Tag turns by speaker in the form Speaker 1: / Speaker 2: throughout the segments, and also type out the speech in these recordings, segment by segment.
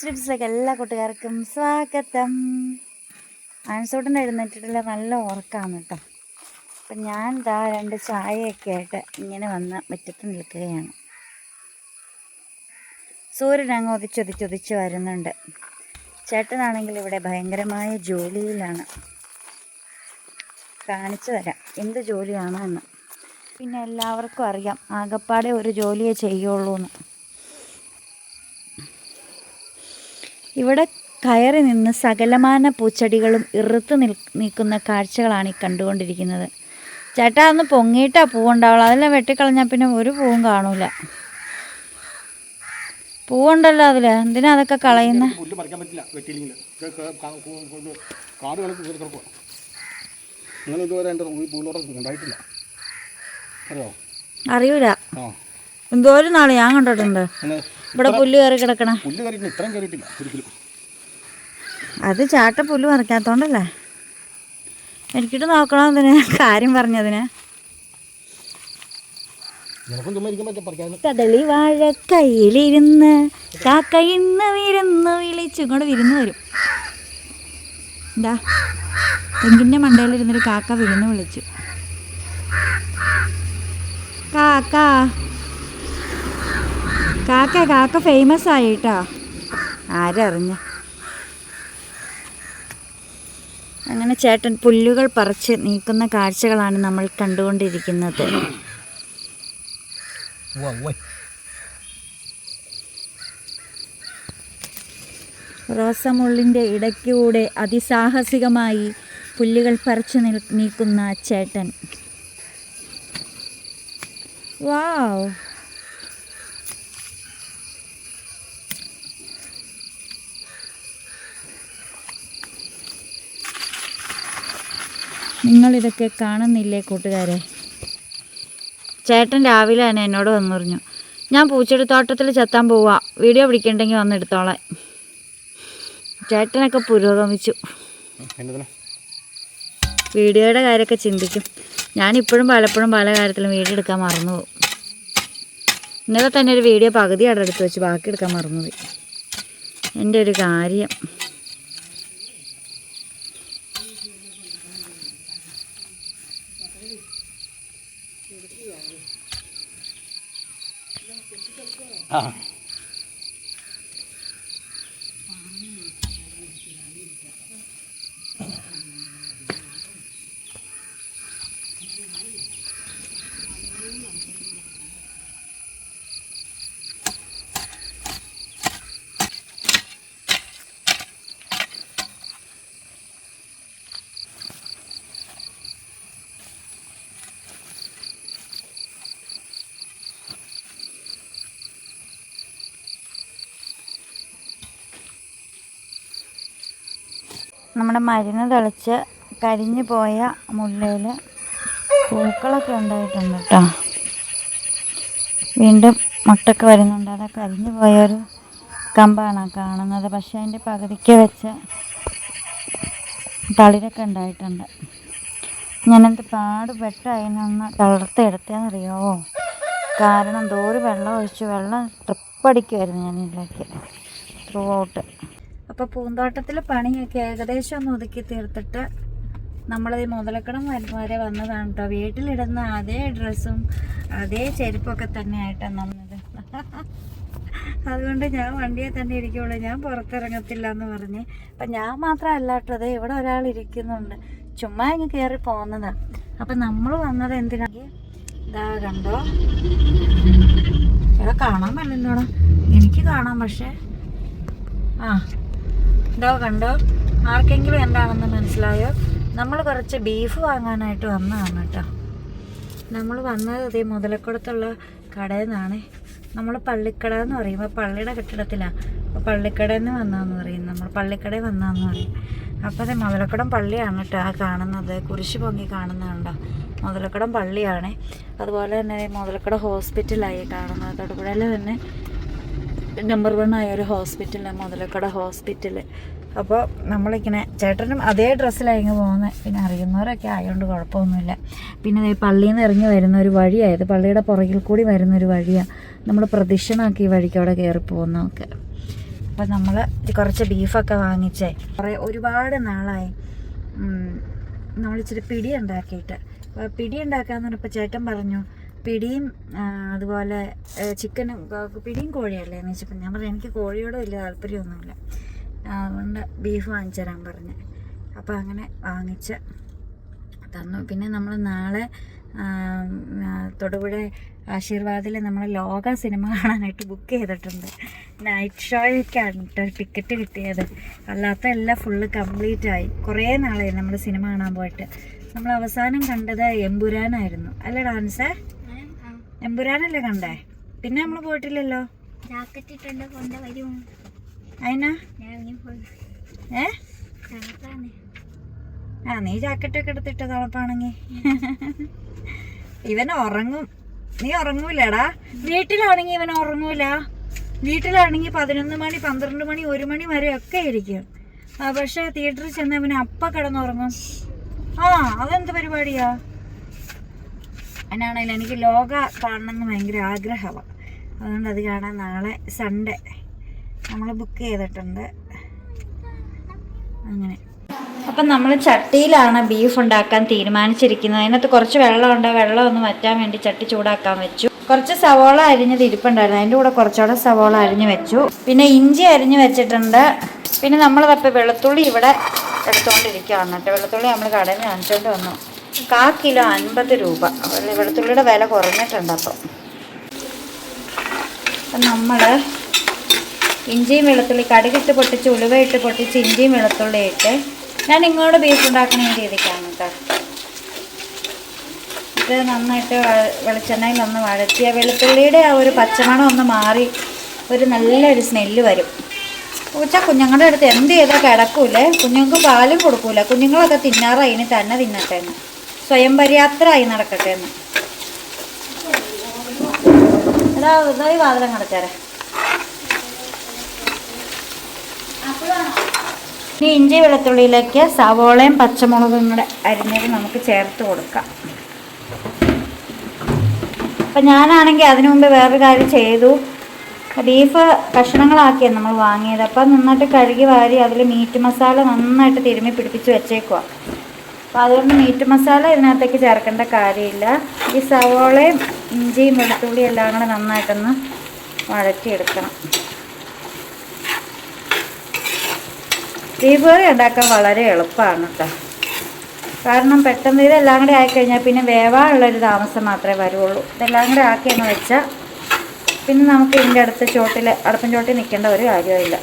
Speaker 1: സ്ട്രിപ്സിലേക്ക് എല്ലാ കൂട്ടുകാർക്കും സ്വാഗതം. ആൻസോട്ടൻ എഴുന്നേറ്റിട്ടുള്ള നല്ല ഉറക്കമാണ് കേട്ടോ. അപ്പം ഞാൻ ദാ രണ്ട് ചായയൊക്കെ ആയിട്ട് ഇങ്ങനെ വന്ന് മുറ്റത്ത് നിൽക്കുകയാണ്. സൂര്യൻ അങ്ങ് ഒതിച്ചൊതിച്ചൊതിച്ച് വരുന്നുണ്ട്. ചേട്ടനാണെങ്കിൽ ഇവിടെ ഭയങ്കരമായ ജോലിയിലാണ്. കാണിച്ചു തരാം എന്ത് ജോലിയാണ് എന്ന് പിന്നെ എല്ലാവർക്കും അറിയാം. ആകപ്പാടെ ഒരു ജോലിയേ ചെയ്യുള്ളൂ എന്ന് ഇവിടെ കയറി നിന്ന് സകലമാന പൂച്ചെടികളും ഇറുത്ത് നിൽ നിൽക്കുന്ന കാഴ്ചകളാണ് ഈ കണ്ടുകൊണ്ടിരിക്കുന്നത്. ചേട്ടാ അന്ന് പൊങ്ങിയിട്ടാ പൂവുണ്ടാവുള്ളൂ. അതെല്ലാം വെട്ടിക്കളഞ്ഞാൽ പിന്നെ ഒരു പൂവും കാണൂല. പൂവുണ്ടല്ലോ അതിൽ എന്തിനാ അതൊക്കെ കളയുന്ന?
Speaker 2: പുല്ല് പറിക്കാൻ പറ്റില്ല. വെട്ടിയില്ലെങ്കിൽ കാട് കളക്ക് കയറി കിടക്കുക അങ്ങനെ ഇതുവരെ എന്റെ ഈ പൂളോടെ ഉണ്ടായിട്ടില്ല അറിയോ?
Speaker 1: അറിയൂല.
Speaker 2: എന്തോ
Speaker 1: എന്തോരം നാളെ ഞാൻ കണ്ടിട്ടുണ്ട്. ഇവിടെ പുല്ല് കയറി കിടക്കണ.
Speaker 2: പുല്ല് ഇത്രയും കയറിയിട്ടില്ല ഒരിക്കലും.
Speaker 1: അത് ചാട്ട പുല്ല് മറിക്കാത്തോണ്ടല്ലേ എനിക്കിട്ട് നോക്കണം അതിന് കാര്യം പറഞ്ഞതിന്. കദളി വാഴ കയ്യിലിരുന്ന് കാക്ക ഇന്ന് വിരുന്ന് വിളിച്ചു ഇങ്ങോട്ട് വിരുന്ന് വരും. എന്താ തെങ്കിന്റെ മണ്ടയിലിരുന്നൊരു കാക്ക വിരുന്ന് വിളിച്ചു. കാക്ക കാക്ക കാക്ക ഫേമസ് ആയിട്ടാ? ആരറിഞ്ഞ? അങ്ങനെ ചേട്ടൻ പുല്ലുകൾ പറിച്ച് നീക്കുന്ന കാഴ്ചകളാണ് നമ്മൾ കണ്ടുകൊണ്ടിരിക്കുന്നത്. റോസമുള്ളിന്റെ ഇടയ്ക്കൂടെ അതിസാഹസികമായി പുല്ലുകൾ പറിച്ചു നിൽ നീക്കുന്ന ചേട്ടൻ. വാവ് നിങ്ങളിതൊക്കെ കാണുന്നില്ലേ കൂട്ടുകാരെ? ചേട്ടൻ രാവിലെ തന്നെ എന്നോട് വന്നു പറഞ്ഞു ഞാൻ പൂച്ചെടിത്തോട്ടത്തിൽ ചെത്താൻ പോവുക വീഡിയോ പിടിക്കണ്ടെങ്കിൽ വന്നെടുത്തോളെ ചേട്ടനൊക്കെ പുരോഗമിച്ചു. വീഡിയോയുടെ കാര്യമൊക്കെ ചിന്തിക്കും. ഞാനിപ്പോഴും പലപ്പോഴും പല കാര്യത്തിലും വീഡിയോ എടുക്കാൻ മറന്നു പോകും ഇന്നലെ തന്നെ ഒരു വീഡിയോ പകുതി അവിടെ എടുത്ത് വെച്ച് ബാക്കി എടുക്കാൻ മറന്നുപോയി. എന്റെ ഒരു കാര്യം.
Speaker 2: ആ
Speaker 1: നമ്മുടെ മരുന്ന് തളിച്ച് കരിഞ്ഞു പോയ മുല്ലയിൽ പൂക്കളൊക്കെ ഉണ്ടായിട്ടുണ്ട് കേട്ടോ. വീണ്ടും മുട്ടൊക്കെ വരുന്നുണ്ട്. അത് കരിഞ്ഞു പോയൊരു കമ്പാണ് കാണുന്നത്. പക്ഷേ അതിന്റെ പകുതിക്ക് വെച്ച് തളിരൊക്കെ ഉണ്ടായിട്ടുണ്ട്. ഞാനെന്ത് പാടുപെട്ട് അതിനൊന്ന് തളർത്തെടുത്തതെന്നറിയാവോ കാരണം ദൂരെ വെള്ളം ഒഴിച്ച് വെള്ളം ട്രിപ്പടിക്കുമായിരുന്നു ഞാൻ ഇതിലേക്ക്. ത്രൂ ഔട്ട് അപ്പോൾ പൂന്തോട്ടത്തിൽ പണിയൊക്കെ ഏകദേശം ഒന്ന് ഒതുക്കി തീർത്തിട്ട് നമ്മളത് മുതലക്കടം വര- വന്നതാണ് കേട്ടോ വീട്ടിലിടുന്ന അതേ ഡ്രസ്സും അതേ ചെരുപ്പൊക്കെ തന്നെയായിട്ടാണ് വന്നത് അതുകൊണ്ട് ഞാൻ വണ്ടിയെ തന്നെ ഇരിക്കുള്ളൂ. ഞാൻ പുറത്തിറങ്ങത്തില്ല എന്ന് പറഞ്ഞ്. അപ്പം ഞാൻ മാത്രമല്ല കേട്ടോ അതെ ഇവിടെ ഒരാൾ ഇരിക്കുന്നുണ്ട്. ചുമ്മാ ഇങ്ങ് കയറി പോകുന്നതാണ് അപ്പം നമ്മൾ വന്നത് എന്തിനാ? ഇതാ കണ്ടോ? ഇവിടെ കാണാൻ പറ്റില്ലോടാ എനിക്ക് കാണാം പക്ഷേ. ആ. ഇതോ കണ്ടോ? ആർക്കെങ്കിലും എന്താണെന്ന് മനസ്സിലായോ? നമ്മൾ കുറച്ച് ബീഫ് വാങ്ങാനായിട്ട് വന്നതാണ് കേട്ടോ. നമ്മൾ വന്നത് ഇതേ മുതലക്കുടത്തുള്ള കടയിൽ നിന്നാണ്. നമ്മൾ പള്ളിക്കട എന്ന് പറയുമ്പോൾ പള്ളിയുടെ കെട്ടിടത്തിലാണ് അപ്പോൾ പള്ളിക്കടയിൽ നിന്ന് വന്നതെന്ന് പറയും. നമ്മൾ പള്ളിക്കടയിൽ വന്നതെന്ന് പറയും. അപ്പോൾ അതെ മുതലക്കുടം പള്ളിയാണ് കേട്ടോ ആ കാണുന്നത്. കുരിശ് പൊങ്ങി കാണുന്നതുണ്ടോ മുതലക്കുടം പള്ളിയാണ്. അതുപോലെ തന്നെ മുതലക്കുട ഹോസ്പിറ്റലായി കാണുന്നത്. തൊടുപുഴയിൽ തന്നെ നമ്പർ വൺ ആയ ഒരു ഹോസ്പിറ്റലാണ് മുതലക്കട ഹോസ്പിറ്റൽ അപ്പോൾ നമ്മളിങ്ങനെ ചേട്ടനും അതേ ഡ്രസ്സിലായിരുന്നു പോകുന്നത് പിന്നെ അറിയുന്നവരൊക്കെ ആയതുകൊണ്ട് കുഴപ്പമൊന്നുമില്ല പിന്നെ പള്ളിയിൽ നിന്ന് ഇറങ്ങി വരുന്ന ഒരു വഴിയായത് പള്ളിയുടെ പുറകിൽ കൂടി വരുന്ന ഒരു വഴിയാണ് നമ്മൾ പ്രദക്ഷിണമാക്കി ഈ വഴിക്ക് അവിടെ കയറി പോകുന്നതൊക്കെ. അപ്പോൾ നമ്മൾ കുറച്ച് ബീഫൊക്കെ വാങ്ങിച്ചേ. കുറേ ഒരുപാട് നാളായി. നമ്മളിച്ചിരി പിടി ഉണ്ടാക്കിയിട്ട്. പിടി ഉണ്ടാക്കാന്ന് പറഞ്ഞപ്പോൾ ചേട്ടൻ പറഞ്ഞു പിടിയും അതുപോലെ ചിക്കനും പിടിയും കോഴിയല്ലേ എന്ന് വെച്ചപ്പോൾ ഞാൻ പറഞ്ഞു എനിക്ക് കോഴിയോട് വലിയ താല്പര്യമൊന്നുമില്ല. അതുകൊണ്ട് ബീഫ് വാങ്ങിച്ചു തരാൻ പറഞ്ഞു. അപ്പോൾ അങ്ങനെ വാങ്ങിച്ച് തന്നു. പിന്നെ നമ്മൾ നാളെ തൊടുപുഴ ആശീർവാദിൽ നമ്മൾ ലോക സിനിമ കാണാനായിട്ട് ബുക്ക് ചെയ്തിട്ടുണ്ട്. നൈറ്റ് ഷോയ്ക്കാണ് കേട്ടോ ടിക്കറ്റ് കിട്ടിയത്. അല്ലാത്ത എല്ലാം ഫുള്ള് കംപ്ലീറ്റ് ആയി. കുറേ നാളായി നമ്മൾ സിനിമ കാണാൻ പോയിട്ട്. നമ്മൾ അവസാനം കണ്ടത് എമ്പുരാനായിരുന്നു. അല്ല ഡാൻസേ? എമ്പുരാനല്ലേ കണ്ടേ? പിന്നെ നമ്മൾ പോയിട്ടില്ലല്ലോ?
Speaker 3: ജാക്കറ്റ് ഇട്ടുണ്ട് കൊണ്ട് വരും
Speaker 1: അതിനാ ഏ? ആ നീ ജാക്കറ്റൊക്കെ എടുത്തിട്ട് തണുപ്പാണെങ്കി? ഇവൻ ഉറങ്ങും. നീ ഉറങ്ങൂലടാ. വീട്ടിലാണെങ്കി ഇവൻ ഉറങ്ങൂല. വീട്ടിലാണെങ്കിൽ പതിനൊന്ന് മണി പന്ത്രണ്ട് മണി ഒരു മണി വരെ ഒക്കെ ഇരിക്കും. പക്ഷെ പക്ഷേ തിയേറ്ററിൽ ചെന്ന് അവന് അപ്പ കിടന്നുറങ്ങും. ആ അതെന്ത് പരിപാടിയാ? എന്നാണെങ്കിലും എനിക്ക് ലോക കാണണമെന്ന് ഭയങ്കര ആഗ്രഹമാണ് അതുകൊണ്ട് അത് കാണാൻ നാളെ സൺഡേ നമ്മൾ ബുക്ക് ചെയ്തിട്ടുണ്ട്. അങ്ങനെ. അപ്പം നമ്മൾ ചട്ടിയിലാണ് ബീഫ് ഉണ്ടാക്കാൻ തീരുമാനിച്ചിരിക്കുന്നത്. അതിനകത്ത് കുറച്ച് വെള്ളമുണ്ട്. വെള്ളം ഒന്ന് വറ്റാൻ വേണ്ടി ചട്ടി ചൂടാക്കാൻ വെച്ചു. കുറച്ച് സവോള അരിഞ്ഞത് ഇരിപ്പുണ്ടായിരുന്നു. അതിന്റെ കൂടെ കുറച്ചുകൂടെ സവോള അരിഞ്ഞ് വെച്ചു. പിന്നെ ഇഞ്ചി അരിഞ്ഞ് വെച്ചിട്ടുണ്ട്. പിന്നെ നമ്മൾ തപ്പോൾ വെളുത്തുള്ളി ഇവിടെ എടുത്തുകൊണ്ടിരിക്കുകയാണ് കേട്ടോ വെളുത്തുള്ളി നമ്മൾ കടയിൽ വാങ്ങിച്ചുകൊണ്ട് വന്നു. കാ കിലോ അൻപത് രൂപ. വെളുത്തുള്ളിയുടെ വില കുറഞ്ഞിട്ടുണ്ട് അപ്പം. അപ്പം നമ്മൾ ഇഞ്ചിയും വെളുത്തുള്ളി കടുകിട്ട് പൊട്ടിച്ച് ഉലുവയിട്ട് പൊട്ടിച്ച് ഇഞ്ചിയും വെളുത്തുള്ളി ഇട്ട് ഞാൻ ഇങ്ങോട്ട് ബീഫ് ഉണ്ടാക്കുന്ന ഈ രീതിക്കാണ് കേട്ടോ ഇത് നന്നായിട്ട് വെളിച്ചെണ്ണയിൽ ഒന്ന് വഴറ്റിയ വെളുത്തുള്ളിയുടെ ആ ഒരു പച്ചമണം ഒന്ന് മാറി ഒരു നല്ലൊരു സ്മെല്ല് വരും. പൂച്ച കുഞ്ഞുങ്ങളുടെ അടുത്ത് എന്ത് ചെയ്താൽ കിടക്കൂലേ? കുഞ്ഞുങ്ങൾക്ക് പാലും കൊടുക്കൂല. കുഞ്ഞുങ്ങളൊക്കെ തിന്നാറായി ഇനി തന്നെ തിന്നട്ടെ സ്വയം പര്യാപ്തരായി നടക്കട്ടെ എന്ന്. എടാ ഇതായി വാതിലും കടച്ചാരേ ഇനി ഇഞ്ചി വെളുത്തുള്ളിയിലേക്ക് സവോളയും പച്ചമുളകും കൂടെ അരിഞ്ഞത് നമുക്ക് ചേർത്ത് കൊടുക്കാം. അപ്പം ഞാനാണെങ്കിൽ അതിനു മുമ്പ് വേറൊരു കാര്യം ചെയ്തു. ബീഫ് കഷ്ണങ്ങളാക്കിയാണ് നമ്മൾ വാങ്ങിയത്. അപ്പം നന്നായിട്ട് കഴുകി വാരി അതിൽ മീറ്റ് മസാല നന്നായിട്ട് തിരുമ്മി പിടിപ്പിച്ച് വെച്ചേക്കുക അപ്പോൾ അതുകൊണ്ട് മീറ്റ് മസാല ഇതിനകത്തേക്ക് ചേർക്കേണ്ട കാര്യമില്ല. ഈ സവോളയും ഇഞ്ചിയും വെളുത്തുള്ളിയും എല്ലാം കൂടെ നന്നായിട്ടൊന്ന് വഴറ്റിയെടുക്കണം. ബീഫ് ഉണ്ടാക്കാൻ വളരെ എളുപ്പമാണ് കേട്ടോ. കാരണം പെട്ടെന്ന് ഇതെല്ലാം കൂടെ ആയിക്കഴിഞ്ഞാൽ പിന്നെ വേവാനുള്ളൊരു താമസം മാത്രമേ വരുള്ളൂ. ഇതെല്ലാം കൂടെ ആക്കിയെന്ന് വെച്ചാൽ പിന്നെ നമുക്ക് ഇതിന്റെ അടുത്ത് ചോട്ടിൽ അടുപ്പം ചോട്ടിൽ നിൽക്കേണ്ട ഒരു കാര്യമില്ല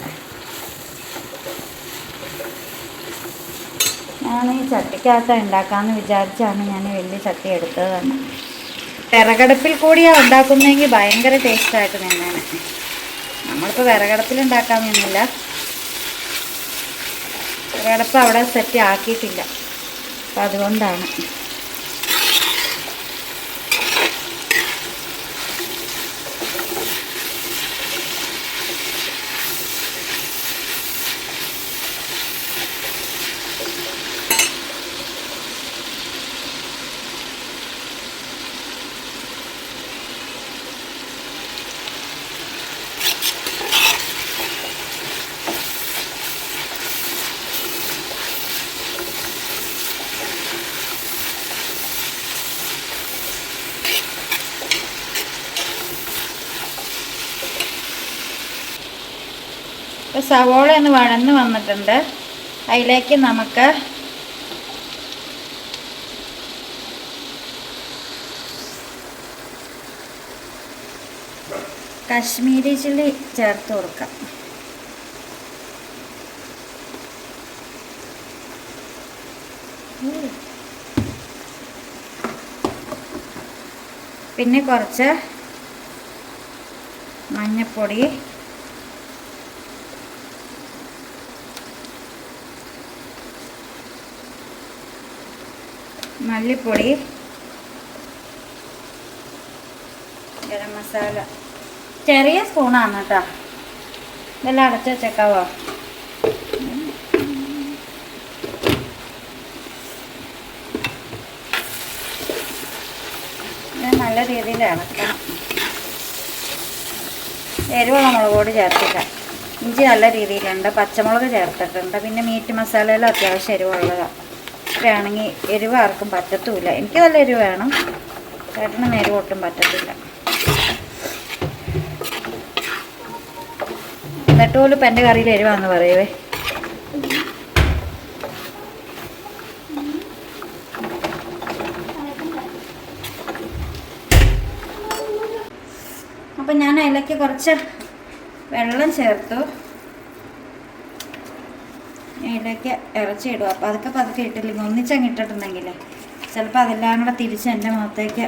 Speaker 1: ഞാൻ ഈ ചട്ടിക്കകത്ത് ഉണ്ടാക്കാമെന്ന് വിചാരിച്ചാണ് ഞാൻ വലിയ ചട്ടി എടുത്തത് തന്നെ. വിറകടുപ്പിൽ കൂടിയാണ് ഉണ്ടാക്കുന്നതെങ്കിൽ ഭയങ്കര ടേസ്റ്റായിട്ട് നിന്നാണ് നമ്മളിപ്പോൾ വിറകടുപ്പിൽ ഉണ്ടാക്കാൻ നിന്നില്ല. വിറകടുപ്പ് അവിടെ സെറ്റ് ആക്കിയിട്ടില്ല. അപ്പം അതുകൊണ്ടാണ്. സവോള ഒന്ന് വഴന്ന് വന്നിട്ടുണ്ട്. അതിലേക്ക് നമുക്ക് കശ്മീരി ചില്ലി ചേർത്ത് കൊടുക്കാം. പിന്നെ കുറച്ച് മഞ്ഞൾപ്പൊടി മല്ലിപ്പൊടി ഗരം മസാല. ചെറിയ സ്പൂണാണ് കേട്ടോ ഇതെല്ലാം അടച്ച് വെച്ചേക്കാവോ? നല്ല രീതിയിൽ ഇളക്കണം. എരിവുള്ള മുളക് പൊടി ചേർത്തില്ല. ഇഞ്ചി നല്ല രീതിയിലുണ്ട്. പച്ചമുളക് ചേർത്തിട്ടുണ്ട്. പിന്നെ മീറ്റ് മസാലയിലും അത്യാവശ്യം എരിവുള്ളതാണ് വേണമെങ്കിൽ എരിവ് ആർക്കും പറ്റത്തുമില്ല. എനിക്ക് നല്ല എരിവ് വേണം. ചേട്ടനും എരിവ് ഒട്ടും പറ്റത്തില്ല. എന്നിട്ട് പോലും ഇപ്പം എന്റെ കറിയിൽ എരിവാന്ന് പറയുവേ. അപ്പം ഞാൻ അതിലേക്ക് കുറച്ച് വെള്ളം ചേർത്തു. അതിലേക്ക് ഇറച്ചി ഇടുക അതൊക്കെ പതുക്കെ ഇട്ടില്ലെങ്കിൽ ഒന്നിച്ചങ്ങ് ഇട്ടിട്ടുണ്ടെങ്കിലേ ചിലപ്പോൾ അതെല്ലാം കൂടെ തിരിച്ച് എന്റെ മുഖത്തേക്ക്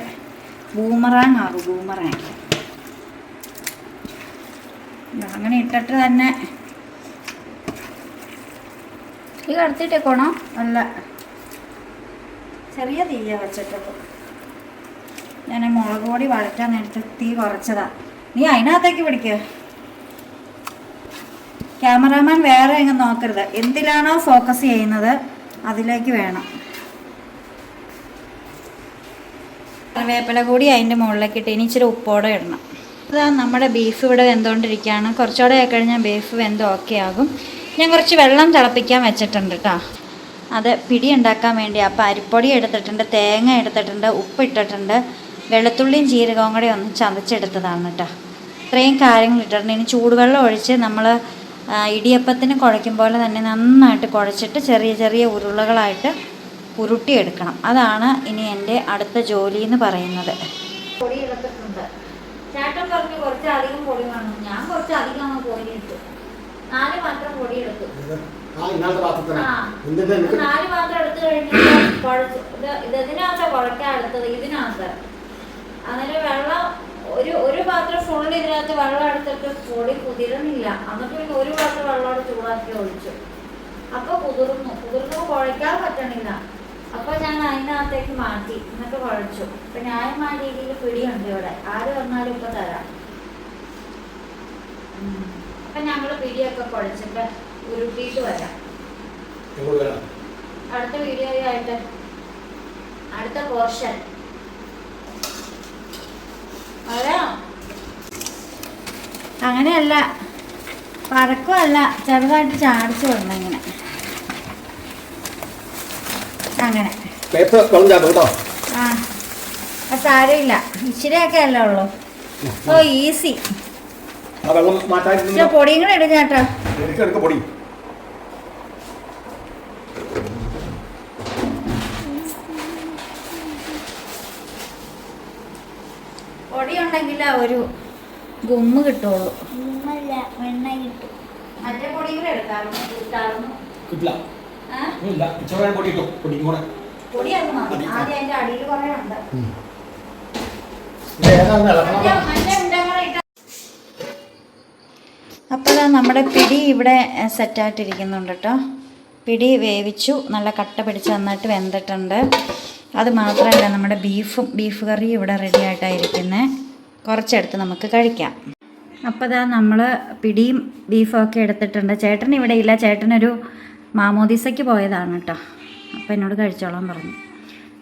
Speaker 1: ബൂമറാങ് ആകും ബൂമറാങ് അങ്ങനെ ഇട്ടിട്ട് തന്നെ ഈ കടത്തിയിട്ടേക്കോണോ അല്ല. ചെറിയ തീയ വെച്ചിട്ടുള്ളൂ ഞാൻ മുളക് പൊടി വഴറ്റാൻ നേരത്തെ തീ കുറച്ചതാ. നീ അതിനകത്തേക്ക് പിടിക്കുക ക്യാമറാമാൻ വേറെ എങ്ങും നോക്കരുത്. എന്തിലാണോ ഫോക്കസ് ചെയ്യുന്നത് അതിലേക്ക് വേണം. കറിവേപ്പില കൂടി അതിന്റെ മുകളിലേക്ക് ഇട്ട് ഇനി ഇച്ചിരി ഉപ്പോടെ ഇടണം. ഇതാ നമ്മുടെ ബീഫ് ഇവിടെ വെന്തുകൊണ്ടിരിക്കുകയാണ് കുറച്ചുകൂടെ കഴിഞ്ഞാൽ ബീഫ് വെന്ത് ഓക്കെ ആകും. ഞാൻ കുറച്ച് വെള്ളം തിളപ്പിക്കാൻ വെച്ചിട്ടുണ്ട് കേട്ടോ അത് പിടി ഉണ്ടാക്കാൻ വേണ്ടി അപ്പോൾ അരിപ്പൊടി എടുത്തിട്ടുണ്ട് തേങ്ങ എടുത്തിട്ടുണ്ട് ഉപ്പ് ഇട്ടിട്ടുണ്ട്. വെളുത്തുള്ളിയും ജീരകവും കൂടി ഒന്ന് ചതച്ചെടുത്തതാണ് കേട്ടോ ഇത്രയും കാര്യങ്ങൾ ഇട്ടിട്ടുണ്ട്. ഇനി ചൂടുവെള്ളം ഒഴിച്ച് നമ്മൾ ഇടിയപ്പത്തിന് കുഴയ്ക്കും പോലെ തന്നെ നന്നായിട്ട് കുഴച്ചിട്ട് ചെറിയ ചെറിയ ഉരുളകളായിട്ട് ഉരുട്ടിയെടുക്കണം. അതാണ് ഇനി എന്റെ അടുത്ത ജോലി എന്ന് പറയുന്നത്. പൊടി എടുത്തിട്ടുണ്ട് ചേട്ടൻ പറഞ്ഞു കുറച്ച് അധികം പൊടി വേണം. ഞാൻ കുറച്ച് അധികം പൊടി ഇട്ടു നാല് മാത്രം പൊടി എടുത്തു
Speaker 2: ആ ഇന്നാളത്തെ പാത്രത്തിന്?
Speaker 1: ആ.
Speaker 2: എന്തിന്റെ എനിക്ക്
Speaker 1: നാല് മാത്രം എടുത്തു കഴിഞ്ഞാൽ കുഴച്ച്. ഇത് ഇത് കുഴക്കാൻ എടുത്തത്. ഇതിനകത്ത്. അങ്ങനെ വെള്ളം ഒരു ഒരു പാത്രം ഫുള്ള് ഇതിനകത്ത് വെള്ളം എടുത്തിട്ട് പൊടി കുതിരുന്നില്ല എന്നിട്ട് പിന്നെ ഒരു പാത്രം വെള്ളം ചൂടാക്കി ഒഴിച്ചു. അപ്പൊ കുതിർന്നു. കുതിർന്നു കുഴക്കാൻ പറ്റണില്ല. അപ്പൊ ഞാൻ അതിനകത്തേക്ക് മാറ്റി എന്നിട്ട് കുഴച്ചു. അപ്പൊ ന്യായമായ രീതിയിൽ പിടിയുണ്ട് ഇവിടെ. ആര് വന്നാലും ഇപ്പൊ തരാം. അപ്പൊ ഞങ്ങൾ പിടിയൊക്കെ കുഴച്ചിട്ട് ഉരുട്ടിയിട്ട് വരാം. അടുത്ത വീഡിയോ ആയിട്ട് അടുത്ത പോർഷൻ. അങ്ങനെയല്ല. പഴക്കമല്ല ചെറുതായിട്ട് ചാടിച്ചു വന്നു ഇങ്ങനെ. അങ്ങനെ.
Speaker 2: ചാട്ടും
Speaker 1: ആ. സാരമില്ല. ഇച്ചിരിയൊക്കെ അല്ലേ ഉള്ളൂ. Oh easy. പൊടിയും കൂടെ
Speaker 2: എടുക്കാം എടുക്ക പൊടി
Speaker 1: ആ ഒരു ഗുമ്മ കിട്ടുള്ളൂ.
Speaker 3: ഉമ്മല്ല വെണ്ണ കിട്ടും.
Speaker 1: മറ്റേ പൊടിയും കൂടെ എടുക്കാറുണ്ട് കിട്ടാറുണ്ട്?
Speaker 2: കിട്ടില്ല.
Speaker 1: ഏഹ്
Speaker 2: ഇല്ല പൊടി ഇട്ടോ പൊടിയും കൂടെ.
Speaker 1: പൊടി അത് മതി. ആദ്യം അതിന്റെ അടിയിൽ കുറെ ഉണ്ട്.
Speaker 2: ഇത് ഏതാണെന്ന്
Speaker 1: അപ്പോൾ നമ്മുടെ പിടി ഇവിടെ സെറ്റായിട്ടിരിക്കുന്നുണ്ട് കേട്ടോ. പിടി വേവിച്ചു നല്ല കട്ട പിടിച്ച് നന്നായിട്ട് വെന്തിട്ടുണ്ട്. അത് മാത്രമല്ല നമ്മുടെ ബീഫും ബീഫ് കറിയും ഇവിടെ റെഡി ആയിട്ടായിരിക്കുന്നത് കുറച്ചെടുത്ത് നമുക്ക് കഴിക്കാം. അപ്പോൾ ഇതാ നമ്മൾ പിടിയും ബീഫും ഒക്കെ എടുത്തിട്ടുണ്ട്. ചേട്ടൻ ഇവിടെ ഇല്ല. ചേട്ടനൊരു മാമോദീസയ്ക്ക് പോയതാണ് കേട്ടോ. അപ്പോൾ എന്നോട് കഴിച്ചോളാൻ പറഞ്ഞു.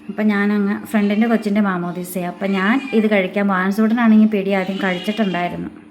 Speaker 1: അപ്പം ഞാനങ്ങ് ഫ്രണ്ടിന്റെ കൊച്ചിന്റെ മാമോദീസയാണ് അപ്പം ഞാൻ ഇത് കഴിക്കാൻ വാൻസൂടനാണെങ്കിൽ പിടി ആദ്യം കഴിച്ചിട്ടുണ്ടായിരുന്നു